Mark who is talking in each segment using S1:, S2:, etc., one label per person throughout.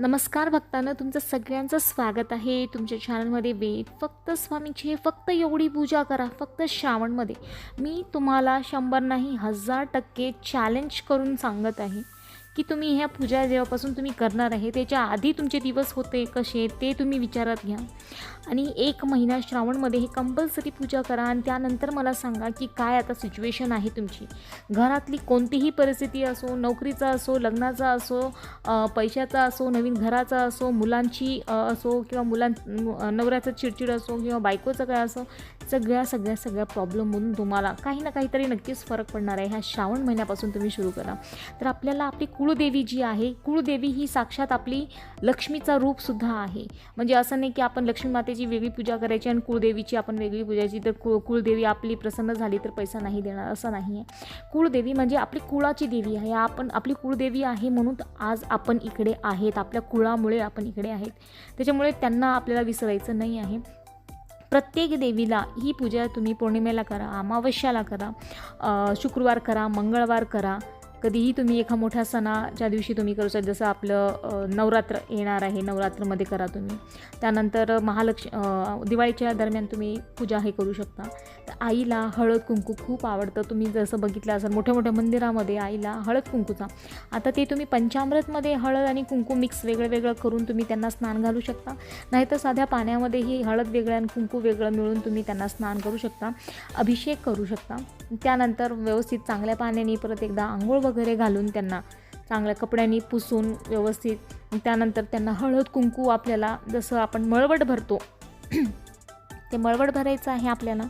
S1: नमस्कार भक्तांना तुमचं सगळ्यांचं स्वागत आहे. तुमच्या चॅनलमध्ये वेद फक्त स्वामींची फक्त एवढी पूजा करा फक्त श्रावणमध्ये. मी तुम्हाला शंभर नाही हजार टक्के चॅलेंज करून सांगत आहे. की तुम्ही ह्या पूजा जेव्हापासून तुम्ही करणार आहे त्याच्या आधी तुमचे दिवस होते कसे ते तुम्ही विचारात घ्या. आणि एक महिना श्रावणमध्ये हे कंपल्सरी पूजा करा आणि त्यानंतर मला सांगा की काय आता सिच्युएशन आहे तुमची. घरातली कोणतीही परिस्थिती असो नोकरीचा असो लग्नाचा असो पैशाचा असो नवीन घराचा असो मुलांची असो किंवा मुलां नवऱ्याचं चिडचिड असो किंवा बायकोचं काय असो सगळ्या सगळ्या सगळ्या प्रॉब्लेममधून तुम्हाला काही ना काहीतरी नक्कीच फरक पडणार आहे. ह्या श्रावण महिन्यापासून तुम्ही सुरू करा. तर आपल्याला आपली कुळदेवी जी आहे कुळदेवी ही साक्षात आपली लक्ष्मीचा रूपसुद्धा आहे. म्हणजे असं नाही की आपण लक्ष्मी मातेची वेगळी पूजा करायची आणि कुळदेवीची आपण वेगळी पूजायची तर कुळ कुळदेवी आपली प्रसन्न झाली तर पैसा नाही देणार असं नाही आहे कुळदेवी म्हणजे आपली कुळाची देवी आहे. आपण आपली कुळदेवी आहे म्हणून आज आपण इकडे आहेत. आपल्या कुळामुळे आपण इकडे आहेत. त्याच्यामुळे त्यांना आपल्याला विसरायचं नाही आहे. प्रत्येक देवीला ही पूजा तुम्ही पौर्णिमेला करा अमावस्याला करा शुक्रवार करा मंगळवार करा. कधीही तुम्ही एका मोठ्या सणाच्या दिवशी तुम्ही करू शकता जसं आपलं नवरात्र येणार आहे नवरात्रमध्ये करा तुम्ही. त्यानंतर महालक्ष दिवाळीच्या दरम्यान तुम्ही पूजा हे करू शकता. तर आईला हळद कुंकू खूप आवडतं. तुम्ही जसं बघितलं असेल मोठ्या मोठ्या मंदिरामध्ये आईला हळद कुंकूचा. आता ते तुम्ही पंचामृतमध्ये हळद आणि कुंकू मिक्स वेगळं वेगळं करून तुम्ही त्यांना स्नान घालू शकता. नाहीतर साध्या पाण्यामध्येही हळद वेगळं आणि कुंकू वेगळं मिळून तुम्ही त्यांना स्नान करू शकता अभिषेक करू शकता. त्यानंतर व्यवस्थित चांगल्या पाण्याने परत एकदा आंघोळ वगैरे घालून त्यांना चांगल्या कपड्यांनी पुसून व्यवस्थित. त्यानंतर त्यांना हळद कुंकू आपल्याला जसं आपण मळवट भरतो. ते मळवट भरायचं आहे आपल्याला.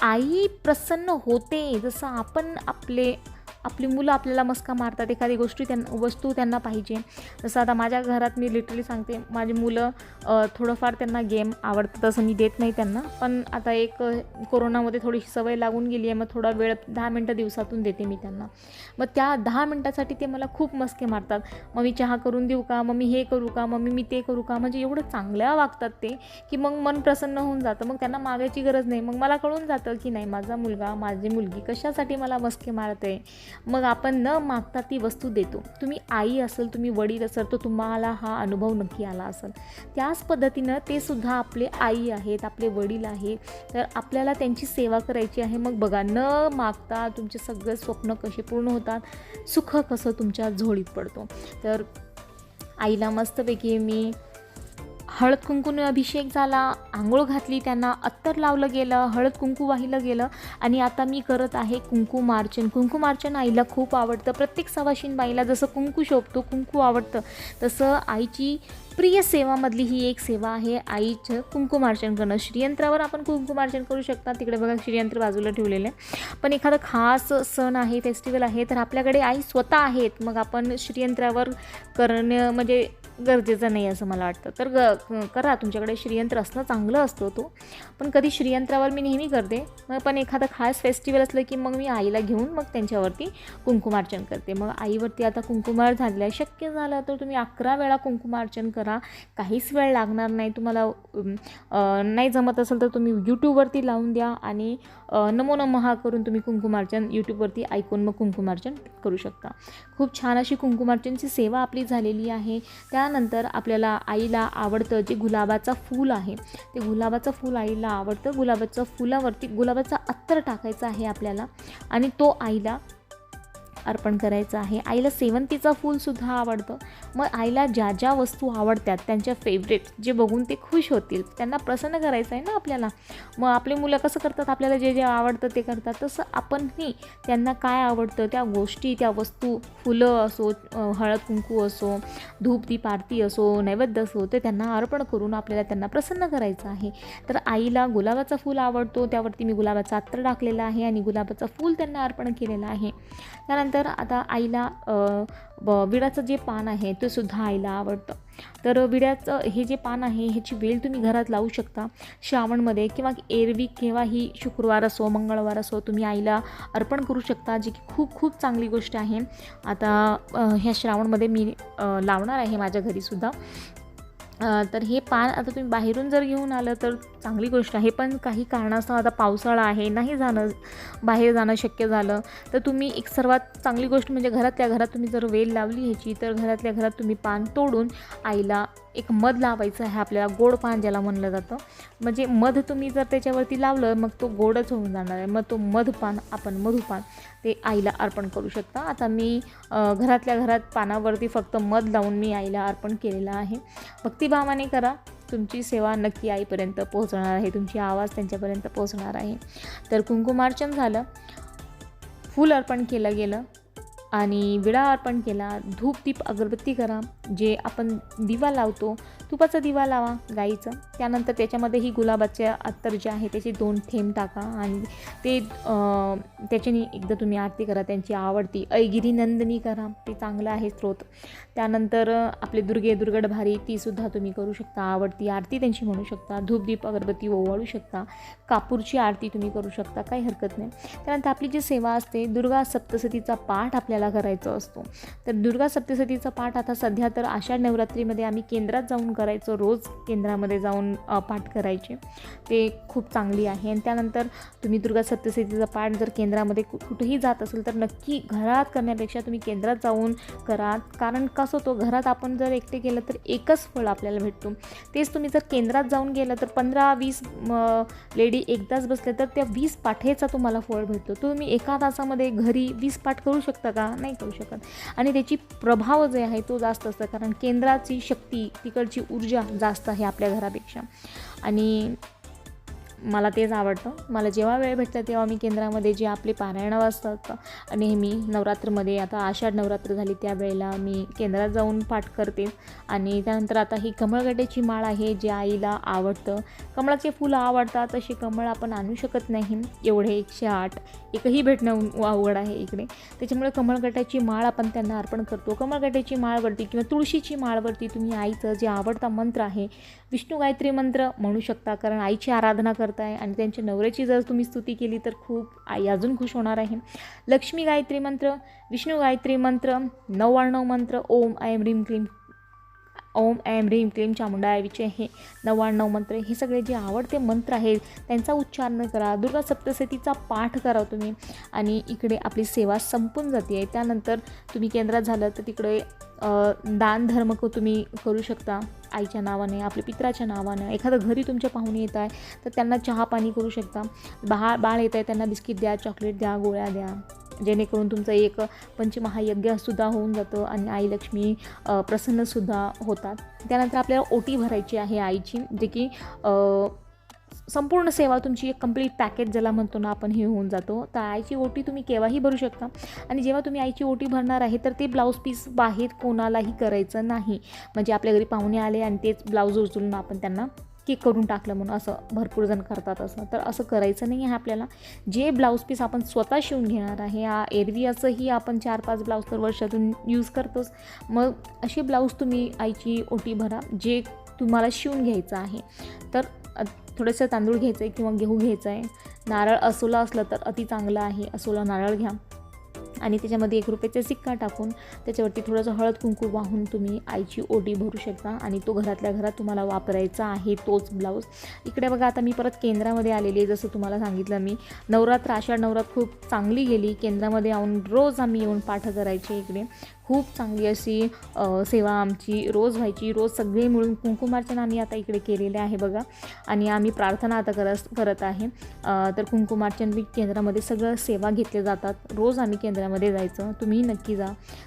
S1: आई प्रसन्न होते जसं आपण आपले आपली मुलं आपल्याला मस्का मारतात एखादी गोष्टी त्यांना वस्तू त्यांना पाहिजे. जसं आता माझ्या घरात मी लिटरली सांगते माझी मुलं थोडंफार त्यांना गेम आवडतं तसं मी देत नाही त्यांना. पण आता एक कोरोनामध्ये थोडीशी सवय लागून गेली आहे मग थोडा वेळ दहा मिनटं दिवसातून देते मी त्यांना. मग त्या दहा मिनटासाठी ते मला खूप मस्के मारतात. मग मी चहा करून देऊ का? मग मी हे करू का? मम्मी मी ते करू का? म्हणजे एवढं चांगल्या वागतात ते की मग मन प्रसन्न होऊन जातं. मग त्यांना मागायची गरज नाही. मग मला कळून जातं की नाही माझा मुलगा माझी मुलगी कशासाठी मला मस्के मारते मग आपण न मागता ती वस्तू देतो. तुम्ही आई असेल तुम्ही वडील असेल तर तुम्हाला हा अनुभव नक्की आला असेल. त्याच पद्धतीनं ते सुद्धा आपले आई आहेत आपले वडील आहेत तर आपल्याला त्यांची सेवा करायची आहे. मग बघा न मागता तुमचे सगळे स्वप्न कसे पूर्ण होतात? सुख कसं तुमच्या झोळीत पडतो? तर आईला मस्तपैकी मी हळद कुंकून अभिषेक झाला आंघोळ घातली त्यांना अत्तर लावलं गेलं हळद कुंकू वाहिलं गेलं. आणि आता मी करत आहे कुंकू मार्चन. कुंकू मार्चन आईला खूप आवडतं. प्रत्येक सवाशीन बाईला जसं कुंकू शोभतो कुंकू आवडतं. तसं आईची प्रिय सेवामधली ही एक सेवा आहे आईचं कुंकुमार्चन करणं. श्रीयंत्रावर आपण कुंकुमार्चन करू शकता. तिकडे बघा श्रीयंत्र बाजूला ठेवलेलं आहे. पण एखादा खास सण आहे फेस्टिवल आहे तर आपल्याकडे आई स्वतः आहेत. मग आपण श्रीयंत्रावर करणं म्हणजे गरजेचं नाही असं मला वाटतं. तर ग करा. तुमच्याकडे श्रीयंत्र असणं चांगलं असतो तो. पण कधी श्रीयंत्रावर मी नेहमी करते. मग पण एखादं खास फेस्टिवल असलं की मग मी आईला घेऊन मग त्यांच्यावरती कुंकुमार्चन करते. मग आईवरती आता कुंकुमार झालेलं आहे. शक्य झालं तर तुम्ही अकरा वेळा कुंकुमार्चन करा. काहीच वेळ लागणार नाही. तुम्हाला नाही जमत असेल तर तुम्ही यूट्यूबवरती लावून द्या. आणि नमो नमो नमः करून तुम्ही कुंकुमार्चन यूट्यूबवरती ऐकून मग कुंकुमार्चन करू शकता. खूप छान अशी कुंकुमार्चनची सेवा आपली झालेली आहे. त्यानंतर आपल्याला आईला आवडतं जे गुलाबाचं फूल आहे ते गुलाबाचं फूल आईला आवडतं. गुलाबाचं फुलावरती गुलाबाचा अत्तर टाकायचा आहे आपल्याला आणि तो आईला अर्पण करायचं आहे. आईला सेवंतीचं फूलसुद्धा आवडतं. मग आईला ज्या ज्या वस्तू आवडतात त्यांच्या फेवरेट जे बघून ते खुश होतील. त्यांना प्रसन्न करायचं आहे ना आपल्याला? मग आपली मुलं कसं करतात? आपल्याला जे जे आवडतं ते करतात. तसं आपणही त्यांना काय आवडतं? त्या गोष्टी त्या वस्तू फुलं असो हळद कुंकू असो धूप दीप आरती असो नैवेद्य असो ते त्यांना अर्पण करून आपल्याला त्यांना प्रसन्न करायचं आहे. तर आईला गुलाबाचं फूल आवडतो. त्यावरती मी गुलाबाचा अत्तर टाकलेला आहे आणि गुलाबाचं फूल त्यांना अर्पण केलेलं आहे. त्यानंतर आता आईला ब- विड्याचं जे पान आहे ते सुद्धा आईला आवडतं. तर विड्याचं हे जे पान आहे ह्याची वेल तुम्ही घरात लावू शकता. श्रावणमध्ये किंवा एरवी केव्हाही शुक्रवार असो मंगळवार असो तुम्ही आईला अर्पण करू शकता जी की खूप खूप चांगली गोष्ट आहे. आता ह्या श्रावणमध्ये मी लावणार आहे माझ्या घरीसुद्धा तर हे पान आता तुम्ही बाहेरून जर घेऊन आलं तर चांगली गोष्ट आहे पण काही कारणास्तव आता पावसाळा आहे नाही जाणं बाहेर जाणं शक्य झालं तर तुम्ही एक सर्वात चांगली गोष्ट म्हणजे घरातल्या घरात तुम्ही जर वेल लावली ह्याची तर घरातल्या घरात तुम्ही पान तोडून आईला एक मध लावायचं आहे आपल्याला गोड पान ज्याला म्हणलं जातं. म्हणजे मध तुम्ही जर त्याच्यावरती लावलं मग तो गोडच होऊन जाणार आहे. मग तो मधपान आपण मधुपान ते आईला अर्पण करू शकता. आता मी घरातल्या घरात पानावरती फक्त मध लावून मी आईला अर्पण केलेलं आहे. भक्तिभावाने करा. तुमची सेवा नक्की आईपर्यंत पोहोचणार आहे. तुमची आवाज त्यांच्यापर्यंत पोहोचणार आहे. तर कुंकुमार्चन झालं. फूल अर्पण केलं गेलं. आणि विळा अर्पण केला धूप दीप अगरबत्ती करा जे आपण दिवा लावतो तुपाचा दिवा लावा गाईचं. त्यानंतर त्याच्यामध्येही गुलाबाचे अत्तर जे आहे त्याचे दोन थेंब टाका आणि ते त्याच्यानी त्याच्याने एकदा तुम्ही आरती करा त्यांची आवडती. ऐगिरी नंदनी करा ते चांगलं आहे स्रोत. त्यानंतर आपले दुर्गे दुर्गड भारी तीसुद्धा तुम्ही करू शकता. आवडती आरती त्यांची म्हणू शकता. धूप दीप अगरबत्ती ओवाळू शकता. कापूरची आरती तुम्ही करू शकता काही हरकत नाही. त्यानंतर आपली जी सेवा असते दुर्गा सप्तसतीचा पाठ आपल्याला करायचा असतो. तर दुर्गा सप्तशतीचा पाठ आता सध्या तर आषाढ नवरात्रीमध्ये आम्ही केंद्रात जाऊन करायचो रोज केंद्रामध्ये जाऊन पाठ करायचे. ते खूप चांगली आहे. आणि त्यानंतर तुम्ही दुर्गा सप्तशतीचा पाठ जर केंद्रामध्ये कुठेही जात असेल तर नक्की घरात करण्यापेक्षा तुम्ही केंद्रात जाऊन करा. कारण कसं होतं घरात आपण जर एकटे केलं तर एकच फळ आपल्याला भेटतो. तेच तुम्ही जर केंद्रात जाऊन गेलं तर पंधरा वीस लेडी एकदाच बसले तर त्या वीस पाठेचा तुम्हाला फळ भेटतो. तुम्ही एका तासामध्ये घरी वीस पाठ करू शकता का? नाही करू शकत. आणि त्याची प्रभाव जे आहे तो जास्त असतो कारण केंद्राची शक्ती तिकडची ऊर्जा जास्त आहे आपल्या घरापेक्षा. आणि मला तेच आवडतं. मला जेव्हा वेळ भेटतं तेव्हा मी केंद्रामध्ये जे आपले पारायणं वाजतात नेहमी नवरात्रमध्ये आता आषाढ नवरात्र झाली त्यावेळेला मी केंद्रात जाऊन पाठ करते. आणि त्यानंतर आता ही कमळगड्याची माळ आहे जे आईला आवडतं. कमळाचे फुलं आवडतात तसे कमळ आपण आणू शकत नाही. एवढे एकशे आठ एकही भेटणं अवघड आहे इकडे. त्याच्यामुळे कमळगट्याची माळ आपण त्यांना अर्पण करतो. कमळगट्याची माळवरती किंवा तुळशीची माळवरती तुम्ही आईचं जे आवडता मंत्र आहे विष्णू गायत्री मंत्र म्हणू शकता. कारण आईची आराधना करताय आणि त्यांच्या नवऱ्याची जर तुम्ही स्तुती केली तर खूप आई अजून खुश होणार आहे. लक्ष्मी गायत्री मंत्र विष्णू गायत्री मंत्र नव्याण्णव मंत्र ओम ऐं ह्रीं क्रीम ओम ऐम ह्रीम क्लीम चामुंडायविचे हे नव्याण्णव मंत्र हे सगळे जे आवडते मंत्र आहेत त्यांचा उच्चारण करा. दुर्गा सप्तशतीचा पाठ करा तुम्ही आणि इकडे आपली सेवा संपून जाते. आहे त्यानंतर तुम्ही केंद्रात झालं तर तिकडे दानधर्म दान धर्म क- तुम्ही करू शकता. आईच्या नावाने आपल्या पित्राच्या नावानं. एखादं घरी तुमच्या पाहुणे येत आहे तर त्यांना चहा पाणी करू शकता. बाळ बाळ येत आहे त्यांना बिस्किट द्या चॉकलेट द्या गोळ्या द्या. जेणेकरून तुमचं एक पंचमहायज्ञसुद्धा होऊन जातं आणि आई लक्ष्मी प्रसन्नसुद्धा होतात. त्यानंतर आपल्याला ओटी भरायची आहे आईची जे की संपूर्ण सेवा तुमची एक कंप्लीट पॅकेज ज्याला म्हणतो ना आपण हे होऊन जातो. तर आईची ओटी तुम्ही केव्हाही भरू शकता. आणि जेव्हा तुम्ही आईची ओटी भरणार आहे तर ते ब्लाऊज पीस बाहेर कोणालाही करायचं नाही. म्हणजे आपल्या घरी पाहुणे आले आणि तेच ब्लाऊज उचलून आपण त्यांना की करून टाकलं म्हणून असं भरपूर जण करतात असं. तर असं करायचं नाही आहे आपल्याला. जे ब्लाऊज पीस आपण स्वतः शिवून घेणार आहे या एरवी असंही आपण चार पाच ब्लाऊज तर वर्षातून यूज करतोच. मग असे ब्लाऊज तुम्ही आईची ओटी भरा जे तुम्हाला शिवून घ्यायचं आहे. तर थोडंसं तांदूळ घ्यायचं आहे किंवा गहू घ्यायचं आहे नारळ असोला असलं तर अति चांगलं आहे. असोला नारळ घ्या. आणि त्याच्यामध्ये एक रुपयाचा सिक्का टाकून त्याच्यावरती थोडंसं हळद कुंकू वाहून तुम्ही आईची ओटी भरू शकता आणि तो घरातल्या घरात तुम्हाला वापरायचा आहे तोच ब्लाऊज. इकडे बघा आता मी परत केंद्रामध्ये आलेली आहे. जसं तुम्हाला सांगितलं मी नवरात्र आषाढ नवरात्र खूप चांगली गेली. केंद्रामध्ये येऊन रोज आम्ही येऊन पाठ करायचे इकडे. खूप चांगली अशी सेवा आमची रोज व्हायची. रोज सगळे मिळून कुंकुमार्चन आम्ही आता इकडे केलेले आहे बघा. आणि आम्ही प्रार्थना आता करत करत आहे. तर कुंकुमार्चन बी केंद्रामध्ये सगळं सेवा घेतले जातात. रोज आम्ही केंद्रामध्ये जायचं. तुम्ही नक्की जा.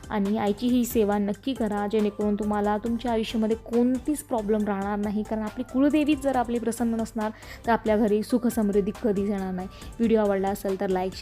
S1: आणि आईची ही सेवा नक्की करा. जेणेकरून तुम्हाला तुमच्या आयुष्यामध्ये कोणतीच प्रॉब्लेम राहणार नाही. कारण आपली कुळदेवीच जर आपली प्रसन्न नसणार तर आपल्या घरी सुखसमृद्धी कधीच येणार नाही. व्हिडिओ आवडला असेल तर लाईक